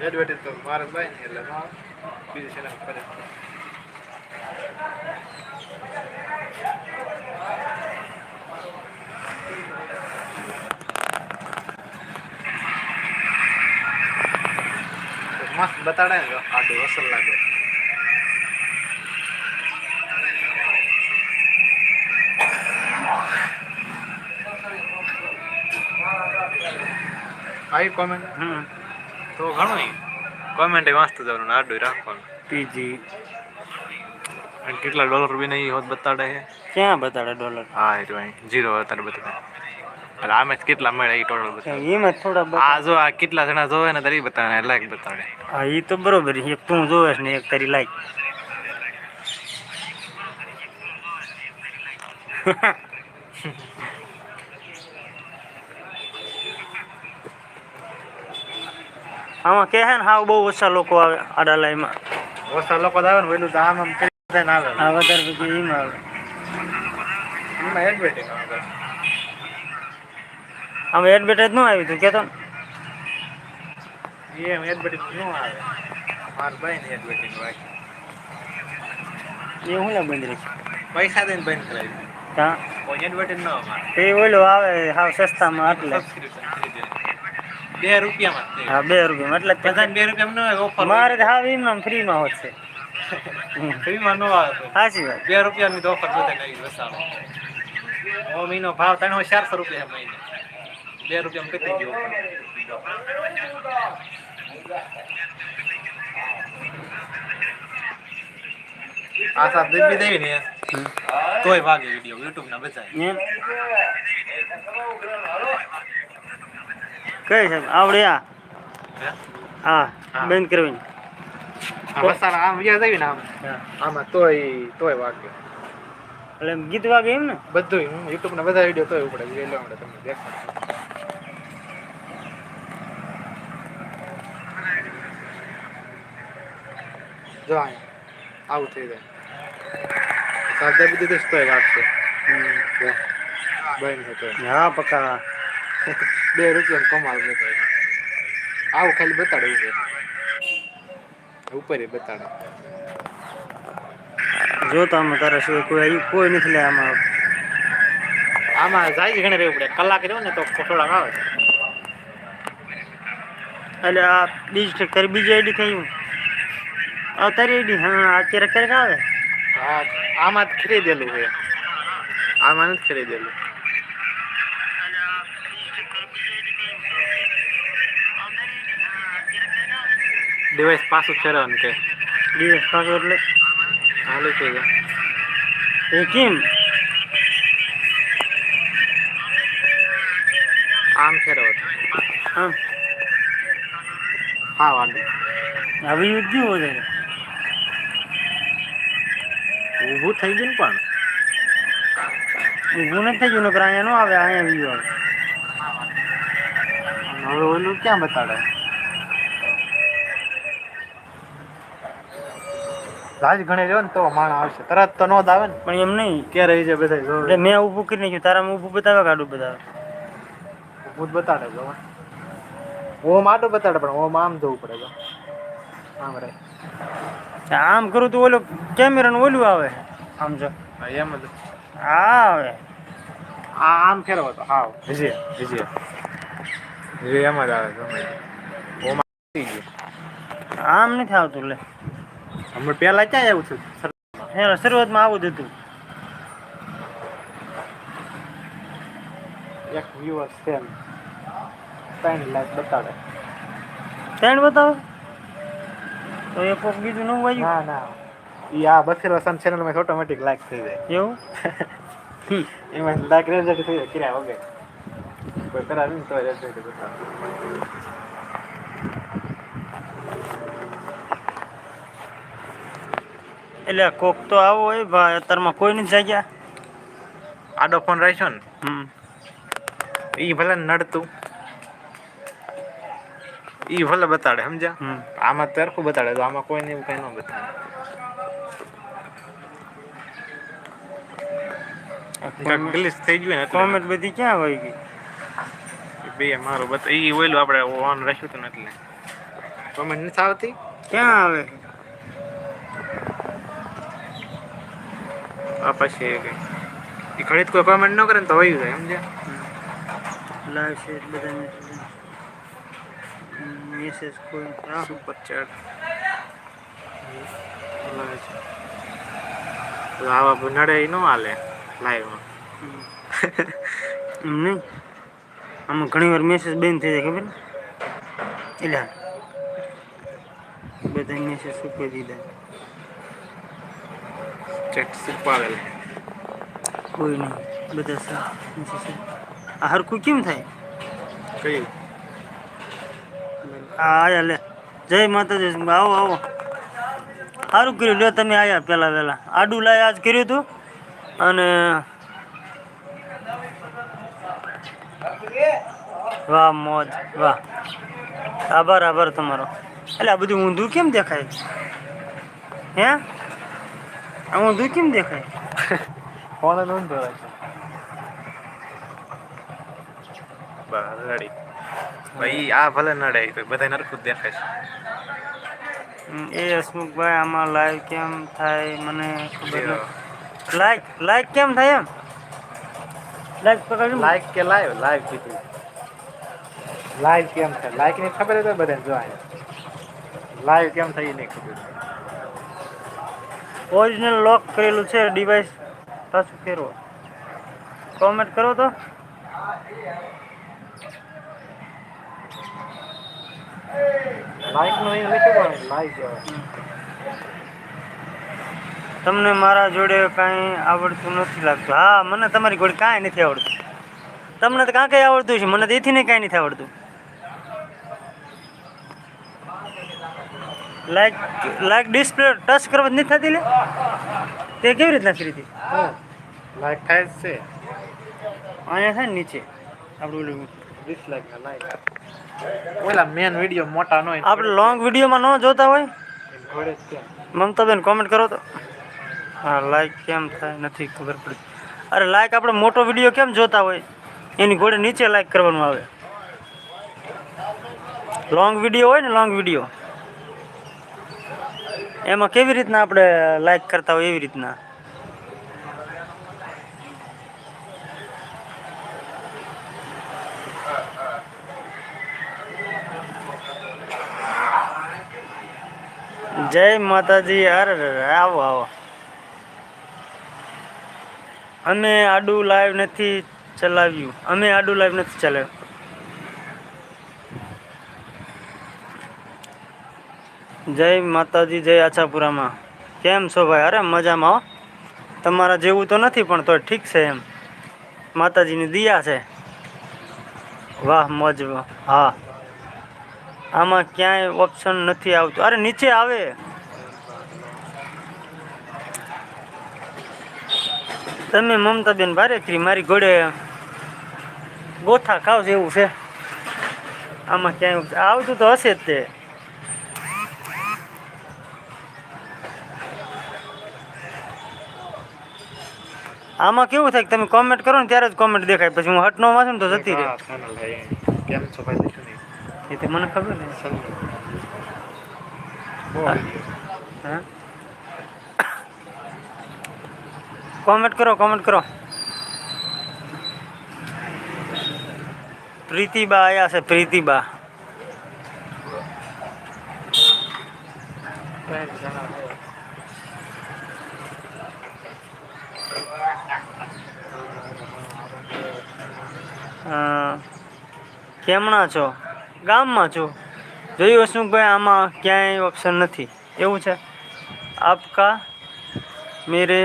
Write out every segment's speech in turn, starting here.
Advertise તો મારે ભાઈ ને એટલે બીજી છે કરે? મસ્ત બતાડે ને આડું અસર લાગે. આવી કોમેન્ટ. હમ. તો ઘણું કોમેન્ટ વાંચતું જવાનું આડું રાખવાનું. પીજી. અને કેટલા ડોલર બી નહીં હોત બતાડે છે ક્યાં બતાડે ડોલર હા એ તો અહીં જીરો અત્યારે બતાડે. એટલે આમે કેટલા મળે એ ટોટલ બતાડે. એમાં થોડા આ જો આ કેટલા જણા જોવે ને તારી બતાવે લાઈક બતાડે. હા એ તો બરોબર. એક તું જોવે ને એક તારી લાઈક આમાં કે હે ને હાવ બહુ ઓછા લોકો આવે આડાલાઈમાં ઓછા લોકો આવે ને પેલું આમ આમ કરી આવે. આ વધારે પછી એમાં આવે. એમાં એડવર્ટાઈઝ આવે. આમાં એડવર્ટાઈઝનું આવ્યું તું કેતો તો એમ એડવર્ટાઈઝનું આવે. માર ભાઈ ને એડવર્ટાઈઝ હોય એ હું લે બંધ રહી પૈસા દઈને બંધ કરાવી. ન અમારે તે ઓલો આવે હાવ સસ્તામાં આટલે. બે રૂપિયામાં હા બે રૂપિયા એટલે બધાને બે રૂપિયામાં ન ઓફર મારે હા હાવ એમ ફ્રીમાં હોત છે. ફ્રીમાં ન આવે સાચી વાત. બે રૂપિયાની તો ઓફર બધે લઈ વસાવો ઓ મહિનો ભાવ ત્રણ ચારસો રૂપિયા મહિને. બે રૂપિયામાં કેટલી ગયો આ સાત દેવી દેવી ને તોય વાગે વીડિયો યુટ્યુબ ના એમ? કઈ સાહેબ આવડે આ. હા. બંધ કરવી. આમ વિચાર દેવી આમ? આમાં તોય તોય વાગે. એટલે ગીત વાગે એમ ને? બધું યુટ્યુબ ના બધા વીડિયો તોય ઉપડે એટલે તમને દેખાડું. જો અહીંયા આવું થઈ જાય. સાદા બી દીધું તોય વાગશે. બંધ છે હા પક્કા. બે રૂપિયા કમાલ બતાવે આવું ખાલી બતાડે ઉપર ઉપર એ બતાડે. જો તો આમાં તારા સિવાય કોઈ કોઈ નથી લે આમાં. આમાં જાય ઘણે રહેવું પડે કલાક રહ્યો ને તો થોડાક આવે. એટલે આ બીજ તારી બીજી આઈડી થયું આ તારી આઈડી હા અત્યારે ક્યારેક આવે? હા આમાં જ ખરીદેલું છે. આમાં જ ખરીદેલું. ડિવાઇસ પાછું ફેરવાનું કે? દિવસ પાછું એટલે? હાલું થઈ જાય. એ કેમ? આમ ફેરવો. હા હા વાંધો. હવે યુદ્ધ કેવું છે? ઊભું થઈ ગયું પણ? ઊભું નથી થઈ ગયું નકર અહીંયા નો આવે અહીંયા વ્યૂ આવે. હવે ઓલું ક્યાં બતાડે? રાજ ગણે રહ્યો ને તો માણ આવશે. તરત તો નો જ આવે ને. પણ એમ નહીં. ક્યારે રહી જાય બધા એટલે મેં ઊભું કરી નાખ્યું. તારામાં ઊભું બતાવે કાઢું બતાવે? ભૂત બતાડે જો. ઓમ આડું બતાડે પણ ઓમ આમ જવું પડે જો. આમ રે આમ કરું તો ઓલો કેમેરાનું ઓલું આવે. આમ જો. એમ જ. હા આવે. આ આમ ફેરવો તો. હા વિજય વિજય. વિજય એમ જ આવે ઓમ આમ નથી આવતું લે. હમણાં પહેલા ક્યાં આવ્યું છું હે શરૂઆતમાં આવું જ હતું. એક વ્યૂઅર એમ. ત્રણ લાખ બતાવે. ત્રણ બતાવે? તો એ કોક બીજું નવું આવ્યું? ના ના. ઈ આ બસેર સન ચેનલમાં ઓટોમેટિક લાઈક થઈ જાય. એવું? એમાં લાઈક રેન્જ થઈ જાય કિરાય વગર. કોઈ કરાવી તો રેઝલ્ટ બતાવે. એટલે કોક તો આવો હોય ભાઈ અત્યારમાં કોઈ નથી જાગ્યા. આડો ફોન રાખ્યો ને? હમ. એ ભલે નડતું. એ ભલે બતાડે સમજ્યા? આમાં તરખું બતાડે તો આમાં કોઈને એવું કઈ ન બતાડે. થઈ ગયું ને કોમેન્ટ બધી ક્યાં હોય ગઈ? બે મારું બતા ઈ ઓઈલું આપણે ઓન રાખ્યું હતું ને એટલે. કોમેન્ટ નથી આવતી? ક્યાં આવે? કઈ. એ ઘડીક કોઈ કોમેન્ટ ન કરે ને તો વયું જાય સમજ્યા? લાઈવ છે બધા મેસેજ કોઈ સુપર ચેટ આવા નડે ન નો હાલે લાઈવમાં એમ નહીં? આમાં ઘણી વાર મેસેજ બંધ થઈ જાય ખબર એટલે બધા મેસેજ સૂકવી દીધા ચેટ સુપાવેલ કોઈ નહીં બધા સા આ હરખું કેમ થાય? કયું આયા લે. જય માતાજી આવો આવો. સારું કર્યું. લ્યો તમે આયા પહેલાં વહેલા. આડું લાય આજ કર્યું હતું અને વાહ મોજ. વાહ. આભાર આભાર તમારો. એટલે આ બધું ઊંધું કેમ દેખાય? હે? આ ઊંધું કેમ દેખાય ફોન છે બસ રેડી ભાઈ આ ભલે નડે તો બધા નરખું જ દેખાય છે એ હસમુખભાઈ આમાં લાઈવ કેમ થાય મને ખબર જો. લાઈક લાઈક કેમ થાય એમ લાઈક પકડજો લાઈક કે લાઈવ લાઈવ કીધું લાઈવ કેમ થાય લાઈકની ખબર તો બધાને જોવાય લાઈવ કેમ થઈ નહીં ખબર ઓરિજિનલ લોક કરેલું છે ડિવાઇસ પાછું ફેરવો. કોમેન્ટ કરો તો. તમને મારા જોડે કાંઈ આવડતું નથી લાગતું. હા મને તમારી જોડે કાંઈ નથી આવડતું. તમને તો કાંઈ કાંઈ આવડતું છે મને તો એથી ને કાંઈ નથી આવડતું. લાઈક લાઈક ડિસ્પ્લે ટચ કરવા નથી થતી લે? તે કેવી રીતના કરી હતી? લાઈક થાય છે. અહીંયા થાય ને નીચે આપણું ઓલું. Dislike like. ઓલા મેન વીડિયો મોટા નો આપણે લોંગ વિડીયોમાં ન જોતા હોય? મમતાબેન કોમેન્ટ કરો તો. હા લાઈક કેમ થાય નથી ખબર પડતી અરે લાઈક આપણે મોટો વીડિયો કેમ જોતા હોય? એની ઘોડે નીચે લાઈક કરવાનું આવે. લોંગ વીડિયો હોય ને લોંગ વીડિયો એમાં કેવી રીતના આપણે લાઈક કરતા હોય એવી રીતના? જય માતાજી અરે આવો આવો. અમે આડું લાઈવ નથી ચલાવ્યું. અમે આડું લાઈવ નથી ચલાવ્યું. જય માતાજી, જય આછાપુરામાં. કેમ છો ભાઈ? અરે મજામાં હો. તમારા જેવું તો નથી, પણ તો ઠીક છે એમ. માતાજીની દિયા છે. વાહ, મોજ હા. આમાં ક્યાંય ઓપ્શન નથી આવતું. અરે નીચે આવે. તમે મમતાબેન ભારે કરી મારી ઘોડે ગોથા ખાવ એવું છે. આમાં ક્યાંય આવતું તો હશે જ તે. આમાં કેવું થાય કે તમે કોમેન્ટ કરો ને ત્યારે જ કોમેન્ટ દેખાય. પછી હું હટ નો વાંચું ને તો જતી રહે. હા, channel છે એની. કેમ છો ભાઈ લખ્યું નહીં? એ તો મને ખબર ને સલ્લુ. બહુ video. હા? કોમેન્ટ કરો કોમેન્ટ કરો. પ્રીતિબા આયા છે પ્રીતિબા. કેમણા છો, ગામમાં છો. જોયું હસમુખભાઈ આમાં ક્યાંય ઓપ્શન નથી. એવું છે? આપકા મેરે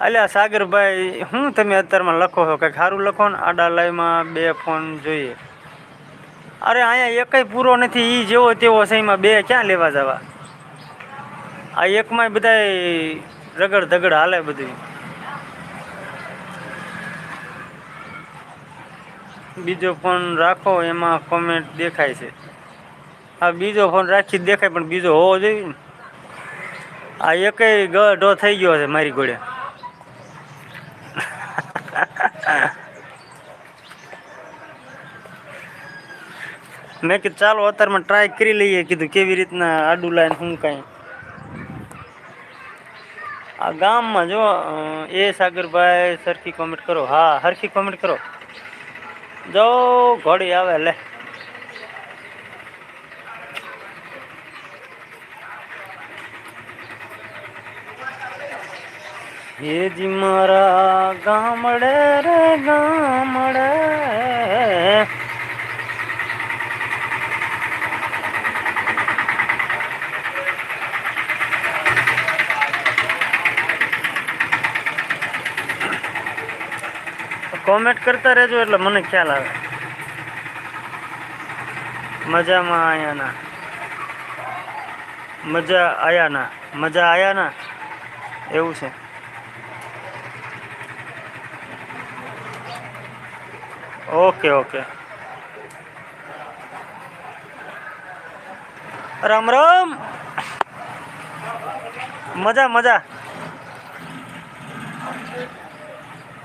અલ્યા સાગરભાઈ, હું તમે અત્યારમાં લખો છો? કંઈક સારું લખો ને આડા લાઈમાં બે ફોન જોઈએ. અરે અહીંયા એકય પૂરો નથી એ જેવો તેવો છે બે ક્યાં લેવા જવા? આ એકમાંય બધાય રગડ ધગડ હાલે બધું બીજો ફોન રાખો, એમાં કોમેન્ટ દેખાય છે. આ બીજો ફોન રાખી દેખાય, પણ બીજો હોવો જોઈએ ને. આ એકય ગઢો થઈ ગયો છે મારી ઘોડે મેં કીધું, ચાલો અત્યારમાં ટ્રાય કરી લઈએ. કીધું, કેવી રીતના આડું લાઈન શું કાંઈ. આ ગામમાં જો એ સાગરભાઈ સરખી કોમેન્ટ કરો. હા, સરખી કોમેન્ટ કરો. જો ઘોડી આવે લે. હેજી મારા ગામડે રે ગામડે કોમેન્ટ કરતા રહેજો એટલે મને ખ્યાલ આવે. મજામાં આયા ના મજા આયા ના મજા આયા ના એવું છે. Okay okay. રામ રામ. મજા મજા.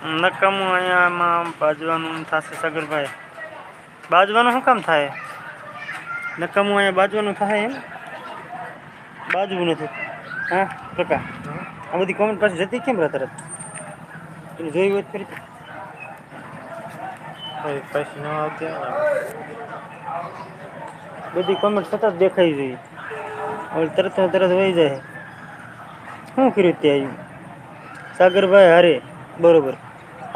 નકામું અહીંયામાં બાજવાનું થશે સગરભાઈ. બાજવાનું શું કામ થાય? નકામું અહીંયા બાજવાનું થાય એમ? બાજવું નથી. હા પ્રકા આ બધી કોમેન્ટ પાસે જતી કેમ રહે તરત? એને જોઈ વાત કરી પછી ન આવતી બધી કોમેન્ટ સતત દેખાઈ જોઈએ હવે તરત તરત વહી જાય. શું કર્યું ત્યાં સાગરભાઈ હારે. બરોબર.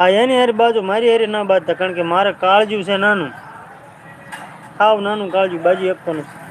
હા એની હારી બાજુ મારી હારી ના બાજતા કારણ કે મારે કાળજું છે નાનું. સાવ નાનું કાળજું બાજી આપતો નથી